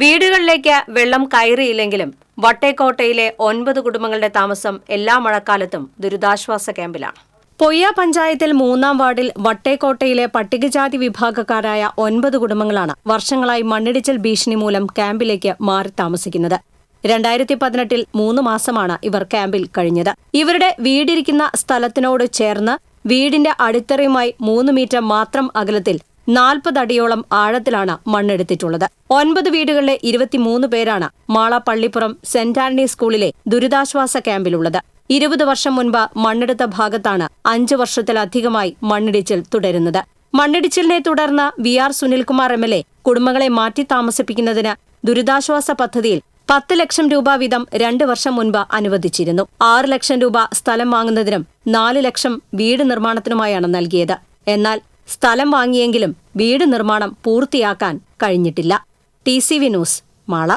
വീടുകളിലേക്ക് വെള്ളം കയറിയില്ലെങ്കിലും വട്ടേക്കോട്ടയിലെ ഒൻപത് കുടുംബങ്ങളുടെ താമസം എല്ലാ മഴക്കാലത്തും ദുരിതാശ്വാസ ക്യാമ്പിലാണ്. പൊയ്യ പഞ്ചായത്തിൽ മൂന്നാം വാർഡിൽ വട്ടേക്കോട്ടയിലെ പട്ടികജാതി വിഭാഗക്കാരായ ഒൻപത് കുടുംബങ്ങളാണ് വർഷങ്ങളായി മണ്ണിടിച്ചിൽ ഭീഷണി മൂലം ക്യാമ്പിലേക്ക് മാറി താമസിക്കുന്നത്. രണ്ടായിരത്തി പതിനെട്ടിൽ മൂന്ന് മാസമാണ് ഇവർ ക്യാമ്പിൽ കഴിഞ്ഞത്. ഇവരുടെ വീടിരിക്കുന്ന സ്ഥലത്തിനോട് ചേർന്ന് വീടിന്റെ അടിത്തറയുമായി മൂന്ന് മീറ്റർ മാത്രം അകലത്തിൽ നാൽപ്പത് അടിയോളം ആഴത്തിലാണ് മണ്ണെടുത്തിട്ടുള്ളത്. ഒൻപത് വീടുകളിലെ ഇരുപത്തിമൂന്ന് പേരാണ് മാള പള്ളിപ്പുറം സെന്റ് ആന്റണി സ്കൂളിലെ ദുരിതാശ്വാസ ക്യാമ്പിലുള്ളത്. ഇരുപത് വർഷം മുൻപ് മണ്ണെടുത്ത ഭാഗത്താണ് അഞ്ചു വർഷത്തിലധികമായി മണ്ണിടിച്ചിൽ തുടരുന്നത്. മണ്ണിടിച്ചിലിനെ തുടർന്ന് V R Sunilkumar M L A കുടുംബങ്ങളെ മാറ്റി താമസിപ്പിക്കുന്നതിന് ദുരിതാശ്വാസ പദ്ധതിയിൽ പത്ത് ലക്ഷം രൂപ വീതം രണ്ട് വർഷം മുൻപ് അനുവദിച്ചിരുന്നു. ആറ് ലക്ഷം രൂപ സ്ഥലം വാങ്ങുന്നതിനും നാല് ലക്ഷം വീട് നിർമ്മാണത്തിനുമായാണ് നൽകിയത്. എന്നാൽ സ്ഥലം വാങ്ങിയെങ്കിലും വീട് നിർമ്മാണം പൂർത്തിയാക്കാൻ കഴിഞ്ഞിട്ടില്ല. T C V news Mala.